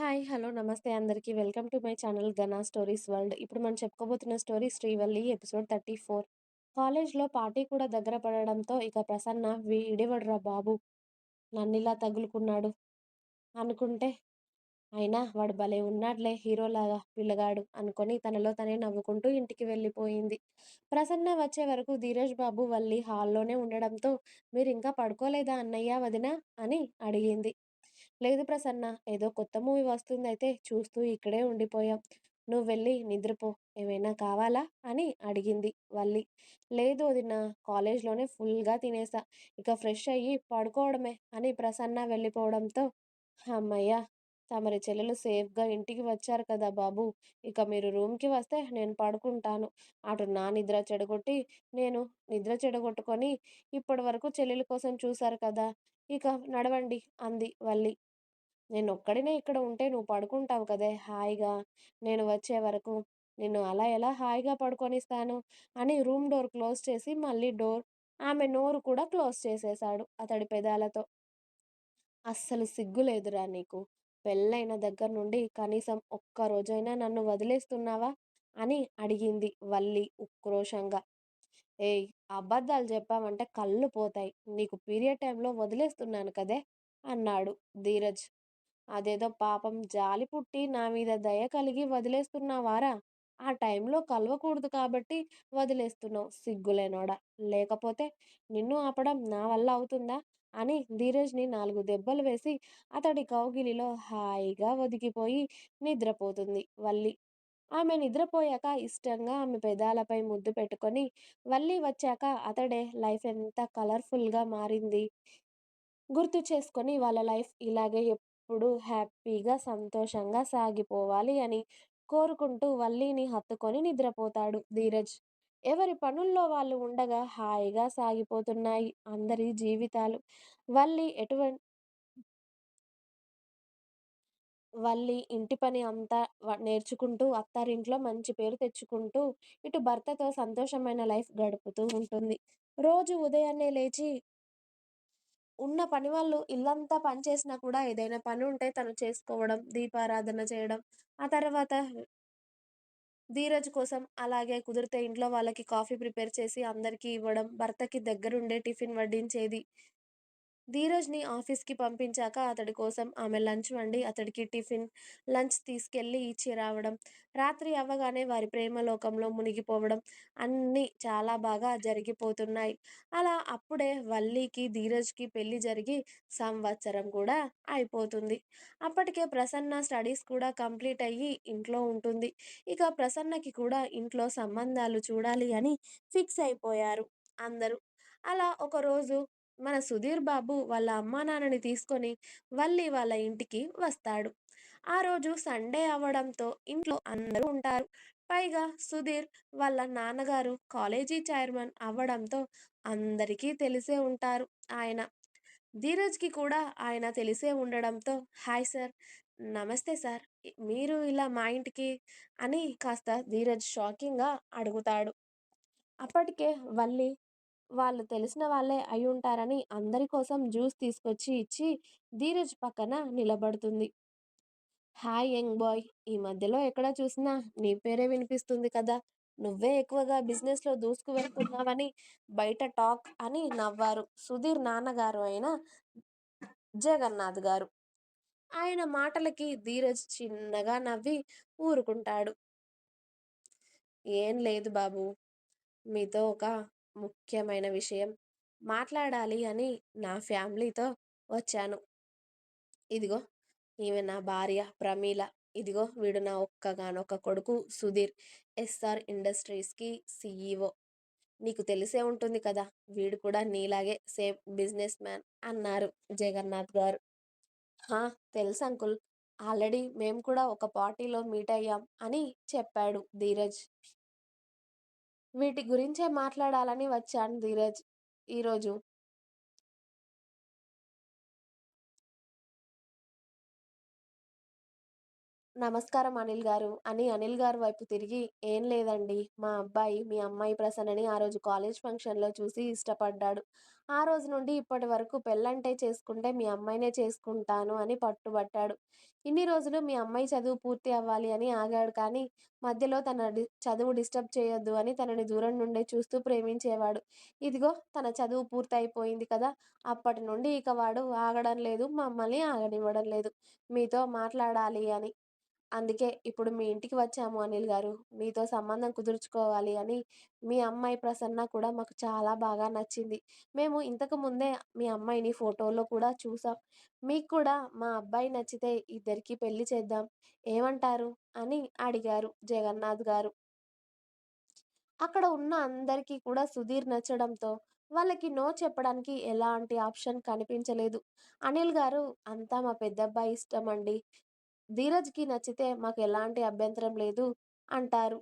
Hi. Hello. నమస్తే అందరికీ. Welcome to my channel Gana stories world'. ఇప్పుడు మనం చెప్పుకోబోతున్న స్టోరీ 'శ్రీవల్లి' ఎపిసోడ్ 34. కాలేజ్‌లో పార్టీ కూడా దగ్గర పడడంతో ఇక ప్రసన్న వీడివడురా బాబు! నన్నిలా తగులుకున్నాడు అనుకుంటే, అయినా వాడు భలే ఉన్నాడులే హీరోలాగా పిల్లగాడు అనుకొని తనలో తనే నవ్వుకుంటూ ఇంటికి వెళ్ళిపోయింది. ప్రసన్న వచ్చే వరకు ధీరజ్ బాబు, వల్లి హాల్లోనే ఉండడంతో మీరు ఇంకా పడుకోలేదా అన్నయ్య, వదినా అని అడిగింది. లేదు ప్రసన్న. ఏదో కొత్త మూవీ వస్తుందైతే చూస్తూ ఇక్కడే ఉండిపోయాం. నువ్వు వెళ్ళి నిద్రపో. ఏమైనా కావాలా? అని అడిగింది వల్లి. లేదు వదినా. కాలేజ్‌లోనే ఫుల్‌గా తినేసా ఇక ఫ్రెష్ అయ్యి పడుకోవడమే అని ప్రసన్న వెళ్ళిపోవడంతో అమ్మయ్య తమరి చెల్లెలు సేఫ్‌గా ఇంటికి వచ్చారు కదా బాబూ! ఇక మీరు రూమ్‌కి వస్తే నేను పడుకుంటాను. అటు నా నిద్ర చెడగొట్టి, నేను నిద్ర చెడగొట్టుకొని ఇప్పటి వరకు చెల్లెల కోసం చూశారు కదా! ఇక నడవండి అంది వల్లి. నేను ఒక్కడినే ఇక్కడ ఉంటే నువ్వు పడుకుంటావు కదే హాయిగా. నేను వచ్చే వరకు. నిన్ను అలా ఎలా హాయిగా పడుకొనిస్తాను అని రూమ్ డోర్ క్లోజ్ చేసి మళ్ళీ డోర్ ఆమె నోరు కూడా క్లోజ్ చేసేశాడు అతడి పెదాలతో. అస్సలు సిగ్గు లేదురా నీకు. పెళ్ళైన దగ్గర నుండి కనీసం ఒక్క రోజైనా నన్ను వదిలేస్తున్నావా? అని అడిగింది వల్లి ఉక్రోషంగా. ఏయ్! అబద్ధాలు చెప్పామంటే కళ్ళు పోతాయి. నీకు పీరియడ్ టైంలో వదిలేస్తున్నాను కదే! అన్నాడు ధీరజ్. అదేదో పాపం జాలి పుట్టి నా మీద దయ కలిగి వదిలేస్తున్నావారా? ఆ టైంలో కలవకూడదు కాబట్టి వదిలేస్తున్నావు సిగ్గులేనోడా! లేకపోతే నిన్ను ఆపడం నా వల్ల అవుతుందా? అని ధీరజ్‌ని నాలుగు దెబ్బలు వేసి అతడి కౌగిలిలో హాయిగా ఒదిగిపోయి నిద్రపోతుంది వల్లి. ఆమె నిద్రపోయాక ఇష్టంగా ఆమె పెదాలపై ముద్దు పెట్టుకొని వల్లి వచ్చాక అతడే లైఫ్ ఎంత కలర్‌ఫుల్‌గా మారింది గుర్తు చేసుకొని వాళ్ళ లైఫ్ ఇలాగే ఎప్పుడు హ్యాపీగా, సంతోషంగా సాగిపోవాలి అని కోరుకుంటూ వల్లీని హత్తుకొని నిద్రపోతాడు ధీరజ్. ఎవరి పనుల్లో వాళ్ళు ఉండగా హాయిగా సాగిపోతున్నాయి అందరి జీవితాలు. వల్లి ఎటువంటి వల్లి ఇంటి పని అంతా నేర్చుకుంటూ అత్తారింట్లో మంచి పేరు తెచ్చుకుంటూ, ఇటు భర్తతో సంతోషమైన లైఫ్ గడుపుతూ ఉంటుంది. రోజు ఉదయాన్నే లేచి ఉన్న పని వాళ్ళు ఇల్లంతా పని చేసినా కూడా ఏదైనా పని ఉంటే తను చేసుకోవడం, దీపారాధన చేయడం, ఆ తర్వాత ధీరజ్ కోసం అలాగే కుదిరితే ఇంట్లో వాళ్ళకి కాఫీ ప్రిపేర్ చేసి అందరికీ ఇవ్వడం, భర్తకి దగ్గరుండే టిఫిన్ వడ్డించేది. ధీరజ్‌ని ఆఫీస్‌కి పంపించాక అతడి కోసం ఆమె లంచ్ వండి అతడికి టిఫిన్, లంచ్ తీసుకెళ్ళి ఇచ్చి రావడం, రాత్రి అవ్వగానే వారి ప్రేమలోకంలో మునిగిపోవడం అన్నీ చాలా బాగా జరిగిపోతున్నాయి. అలా అప్పుడే వల్లీకి ధీరజ్‌కి పెళ్ళి జరిగి సంవత్సరం కూడా అయిపోతుంది. అప్పటికే ప్రసన్న స్టడీస్ కూడా కంప్లీట్ అయ్యి ఇంట్లో ఉంటుంది. ఇక ప్రసన్నకి కూడా ఇంట్లో సంబంధాలు చూడాలి అని ఫిక్స్ అయిపోయారు అందరూ. అలా ఒకరోజు మన సుధీర్ బాబు వాళ్ళ అమ్మానాన్నని తీసుకొని వల్లి వాళ్ళ ఇంటికి వస్తాడు. ఆ రోజు సండే అవ్వడంతో ఇంట్లో అందరూ ఉంటారు. పైగా సుధీర్ వాళ్ళ నాన్నగారు కాలేజీ చైర్మన్ అవ్వడంతో అందరికీ తెలిసే ఉంటారు ఆయన. ధీరజ్‌కి కూడా ఆయన తెలిసే ఉండడంతో హాయ్ సార్. నమస్తే సార్. మీరు ఇలా మా ఇంటికి అని కాస్త ధీరజ్ షాకింగ్‌గా అడుగుతాడు. అప్పటికే వల్లి వాళ్ళు తెలిసిన వాళ్ళే అయి ఉంటారని అందరి కోసం జ్యూస్ తీసుకొచ్చి ఇచ్చి ధీరజ్ పక్కన నిలబడుతుంది. Hi young boy. ఈ మధ్యలో ఎక్కడ చూసినా నీ పేరే వినిపిస్తుంది కదా! నువ్వే ఎక్కువగా బిజినెస్‌లో దూసుకు వెళ్తున్నావని బయట టాక్ అని నవ్వారు సుధీర్ నాన్నగారు అయిన జగన్నాథ్ గారు. ఆయన మాటలకి ధీరజ్ చిన్నగా నవ్వి ఊరుకుంటాడు. ఏం లేదు బాబు మీతో ఒక ముఖ్యమైన విషయం మాట్లాడాలి అని నా ఫ్యామిలీతో వచ్చాను. ఇదిగో ఈమె నా భార్య ప్రమీల. ఇదిగో వీడు నా ఒక్కగానొక్క కొడుకు సుధీర్. ఎస్ఆర్ ఇండస్ట్రీస్‌కి సిఈఓ నీకు తెలిసే ఉంటుంది కదా! వీడు కూడా నీలాగే సేమ్ బిజినెస్ మ్యాన్ అన్నారు జగన్నాథ్ గారు. తెలుసు అంకుల్ ఆల్రెడీ మేము కూడా ఒక పార్టీలో మీట్ అయ్యాం అని చెప్పాడు ధీరజ్. వీటి గురించే మాట్లాడాలని వచ్చాను ధీరజ్ ఈరోజు. నమస్కారం అనిల్ గారు. అని అనిల్ గారు వైపు తిరిగి ఏం లేదండి. మా అబ్బాయి మీ అమ్మాయి ప్రసన్నని ఆ రోజు కాలేజ్ ఫంక్షన్లో చూసి ఇష్టపడ్డాడు. ఆ రోజు నుండి ఇప్పటి వరకు పెళ్ళంటే చేసుకుంటే మీ అమ్మాయినే చేసుకుంటాను అని పట్టుబట్టాడు. ఇన్ని రోజులు మీ అమ్మాయి చదువు పూర్తి అవ్వాలి అని ఆగాడు. కానీ మధ్యలో తన డి చదువు డిస్టర్బ్ చేయొద్దు అని తనని దూరం నుండే చూస్తూ ప్రేమించేవాడు. ఇదిగో తన చదువు పూర్తి అయిపోయింది కదా! అప్పటి నుండి ఇక వాడు ఆగడం లేదు మమ్మల్ని ఆగనివ్వడం లేదు. మీతో మాట్లాడాలి అని అందుకే ఇప్పుడు మీ ఇంటికి వచ్చాము అనిల్ గారు. మీతో సంబంధం కుదుర్చుకోవాలి అని మీ అమ్మాయి ప్రసన్న కూడా మాకు చాలా బాగా నచ్చింది. మేము ఇంతకు ముందే మీ అమ్మాయిని ఫోటోలో కూడా చూసాం. మీకు కూడా మా అబ్బాయి నచ్చితే ఇద్దరికి పెళ్ళి చేద్దాం. ఏమంటారు? అని అడిగారు జగన్నాథ్ గారు. అక్కడ ఉన్న అందరికీ కూడా సుధీర్ నచ్చడంతో వాళ్ళకి నో చెప్పడానికి ఎలాంటి ఆప్షన్ కనిపించలేదు. అనిల్ గారు అంతా మా పెద్దబ్బాయి ఇష్టం అండి ధీరజ్కి నచ్చితే మాకు ఎలాంటి అభ్యంతరం లేదు అంటారు.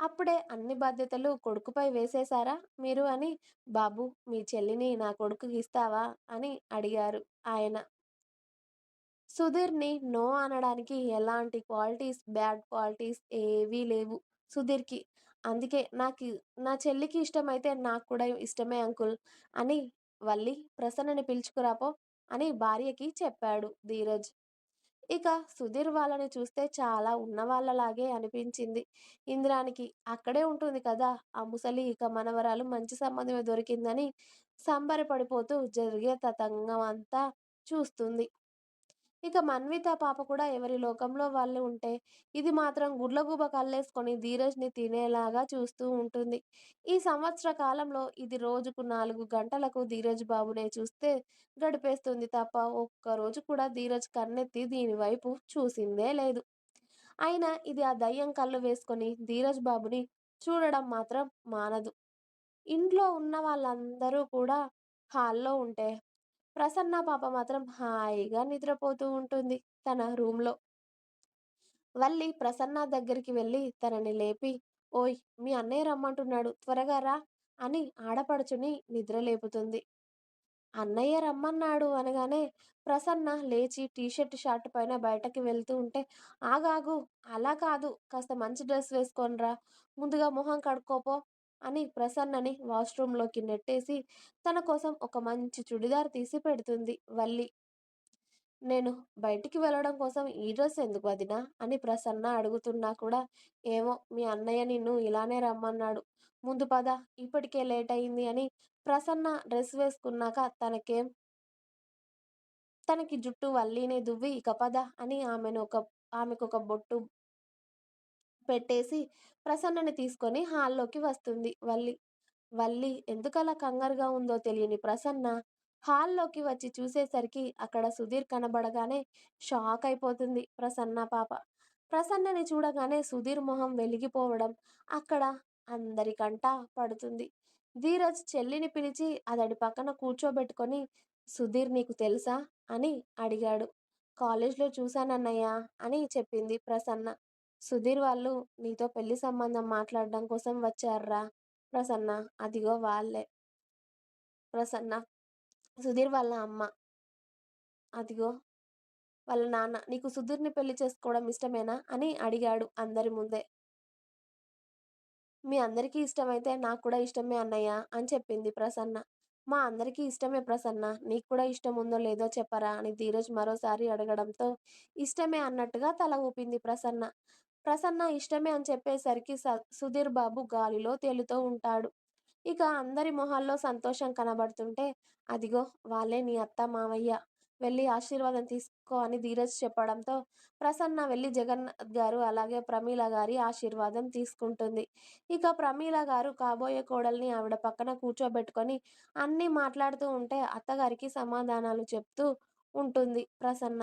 అప్పుడే అన్ని బాధ్యతలు కొడుకుపై వేసేశారా? మీరు అని బాబు మీ చెల్లిని నా కొడుకుకి ఇస్తావా? అని అడిగారు ఆయన. సుధీర్ని నో అనడానికి ఎలాంటి క్వాలిటీస్ బ్యాడ్ క్వాలిటీస్ ఏవీ లేవు సుధీర్కి. అందుకే నాకు నా చెల్లికి ఇష్టమైతే నాకు కూడా ఇష్టమే అంకుల్ అని వల్లి ప్రసన్నని పిలుచుకురాపో అని భార్యకి చెప్పాడు ధీరజ్. ఇక సుధీర్ వాళ్ళని చూస్తే చాలా ఉన్నవాళ్ళలాగే అనిపించింది. ఇంద్రానికి అక్కడే ఉంటుంది కదా! ఆ ముసలి ఇక మనవరాలు మంచి సంబంధమే దొరికిందని సంబరపడిపోతూ జరిగే తతంగం అంతా చూస్తుంది. ఇక మన్విత పాప కూడా ఎవరి లోకంలో వాళ్ళు ఉంటే ఇది మాత్రం గుడ్లగూబ కల్లేసుకొని ధీరజ్ని తినేలాగా చూస్తూ ఉంటుంది. ఈ సంవత్సర కాలంలో ఇది రోజుకు నాలుగు గంటలకు ధీరజ్ బాబునే చూస్తే గడిపేస్తుంది తప్ప ఒక్కరోజు కూడా ధీరజ్ కన్నెత్తి దీని వైపు చూసిందే లేదు. అయినా ఇది ఆ దయ్యం కళ్ళు వేసుకొని ధీరజ్ బాబుని చూడడం మాత్రం మానదు. ఇంట్లో ఉన్న వాళ్ళందరూ కూడా హాల్లో ఉంటే ప్రసన్న పాప మాత్రం హాయిగా నిద్రపోతూ ఉంటుంది తన రూమ్లో. వల్లి ప్రసన్న దగ్గరికి వెళ్ళి తనని లేపి ఓయ్ మీ అన్నయ్య రమ్మంటున్నాడు త్వరగా రా అని ఆడపడుచుని నిద్ర లేపుతుంది. అన్నయ్య రమ్మన్నాడు అనగానే ప్రసన్న లేచి టీషర్ట్ షర్ట్ పైన బయటకి వెళ్తూ ఉంటే ఆగాగు అలా కాదు కాస్త మంచి డ్రెస్ వేసుకోనరా ముందుగా మొహం కడుక్కోపో అని ప్రసన్నని వాష్రూమ్లోకి నెట్టేసి తన కోసం ఒక మంచి చుడిదార్ తీసి పెడుతుంది. వల్లి నేను బయటికి వెళ్ళడం కోసం ఈ డ్రెస్ ఎందుకు వదినా అని ప్రసన్న అడుగుతున్నా కూడా ఏమో మీ అన్నయ్య నిన్ను ఇలానే రమ్మన్నాడు. ముందు పద ఇప్పటికే లేట్ అయింది అని ప్రసన్న డ్రెస్ వేసుకున్నాక తనకేం తనకి జుట్టు వల్లీనే దువ్వి ఇక పద అని ఆమెను ఒక ఆమెకు ఒక బొట్టు పెట్టేసి ప్రసన్నని తీసుకొని హాల్లోకి వస్తుంది. వల్లి వల్లి ఎందుకలా కంగారుగా ఉందో తెలియని ప్రసన్న హాల్లోకి వచ్చి చూసేసరికి అక్కడ సుధీర్ కనబడగానే షాక్ అయిపోతుంది ప్రసన్న పాప. ప్రసన్నని చూడగానే సుధీర్ మొహం వెలిగిపోవడం అక్కడ అందరికంట పడుతుంది. ధీరజ్ చెల్లిని పిలిచి అతడి పక్కన కూర్చోబెట్టుకొని సుధీర్ నీకు తెలుసా అని అడిగాడు. కాలేజ్లో చూశానన్నయ్య అని చెప్పింది ప్రసన్న. సుధీర్ వాళ్ళు నీతో పెళ్ళి సంబంధం మాట్లాడడం కోసం వచ్చారా ప్రసన్న అదిగో వాళ్ళే. ప్రసన్న సుధీర్ వాళ్ళ అమ్మ. అదిగో వాళ్ళ నాన్న నీకు సుధీర్ని పెళ్ళి చేసుకోవడం ఇష్టమేనా? అని అడిగాడు అందరి ముందే. మీ అందరికీ ఇష్టమైతే నాకు కూడా ఇష్టమే అన్నయ్య అని చెప్పింది ప్రసన్న. మా అందరికీ ఇష్టమే ప్రసన్న. నీకు కూడా ఇష్టం ఉందో లేదో చెప్పరా అని ధీరజ్ మరోసారి అడగడంతో ఇష్టమే అన్నట్టుగా తల ఊపింది ప్రసన్న. ప్రసన్న ఇష్టమే అని చెప్పేసరికి స సుధీర్ బాబు గాలిలో తేలుతూ ఉంటాడు. ఇక అందరి మొహాల్లో సంతోషం కనబడుతుంటే అదిగో వాళ్ళే నీ అత్త మావయ్య వెళ్ళి ఆశీర్వాదం తీసుకో అని ధీరజ్ చెప్పడంతో ప్రసన్న వెళ్ళి జగన్నాథ్ గారు అలాగే ప్రమీల గారి ఆశీర్వాదం తీసుకుంటుంది. ఇక ప్రమీల గారు కాబోయే కోడల్ని ఆవిడ పక్కన కూర్చోబెట్టుకొని అన్నీ మాట్లాడుతూ ఉంటే అత్తగారికి సమాధానాలు చెప్తూ ఉంటుంది ప్రసన్న.